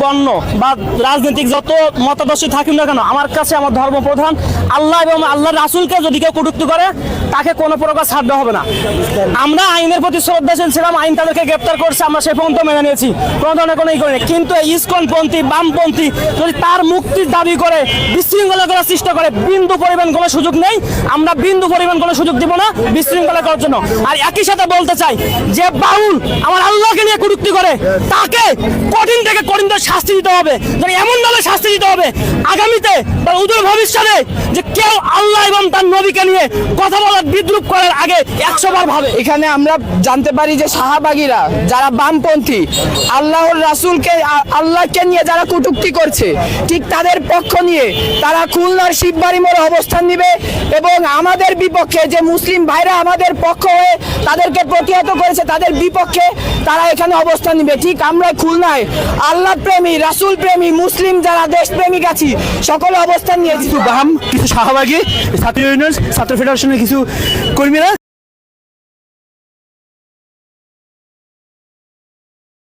বর্ণ বা রাজনৈতিক যত মতাদর্শ থাকুক না কেন, আমার কাছে আমার ধর্ম প্রধান। আল্লাহ এবং আল্লাহ রাসুলকে যদি কেউ কটুক্তি করে, তাকে কোনো প্রকার ছাড় হবে না। আমরা আইনের প্রতি শ্রদ্ধাশীল ছিলাম, আইন তাদেরকে গ্রেপ্তার করছে, আমরা সে পর্যন্ত মেনে নিয়েছি। কোনো ধরনের কোনো ই করিনি। কিন্তু ইস্কনপন্থী, বামপন্থী যদি তার মুক্তির দাবি করে, বিশৃঙ্খলা করার চেষ্টা করে, বিন্দু পরিমাণ কোনো সুযোগ নেই, আমরা বিন্দু পরিমাণ কোনো সুযোগ দিব না বিশৃঙ্খলা করার জন্য। আর একই সাথে বলতে চাই, যে বাউল আমার আল্লাহকে নিয়ে কটুক্তি করে, তাকে কঠিন থেকে কঠিনতর শাস্তি দিতে হবে এমন ভাবে শাস্তি দিতে হবে, আগামীতে বা উদূর ভবিষ্যতে যে কেউ আল্লাহ এবং তার নবীকে নিয়ে কথা বলার, বিদ্রুপ করার আগে একশো বার ভাবে। এখানে আমরা জানতে পারি যে শাহবাগীরা যারা বামপন্থী, আল্লাহর রাসূলকে আল্লাহকে নিয়ে যারা কটূক্তি করছে, ঠিক তাদের পক্ষ নিয়ে তারা খুলনার শিববাড়ি মোড়ে অবস্থান নিবে এবং আমাদের বিপক্ষে যে মুসলিম ভাইরা আমাদের পক্ষ হয়ে তাদেরকে প্রতিহত করেছে, তাদের বিপক্ষে তারা এখানে অবস্থান নিবে। ঠিক আমরা খুলনায় আল্লাহ প্রেমী, রাসুল প্রেমী, মুসলিম যারা দেশপ্রেমিক আছি, সকলে অবস্থান নিয়ে কিছু বাম কিছু শাহবাগী, ছাত্র ইউনিয়ন, ছাত্র ফেডারেশনের কিছু কর্মীরা।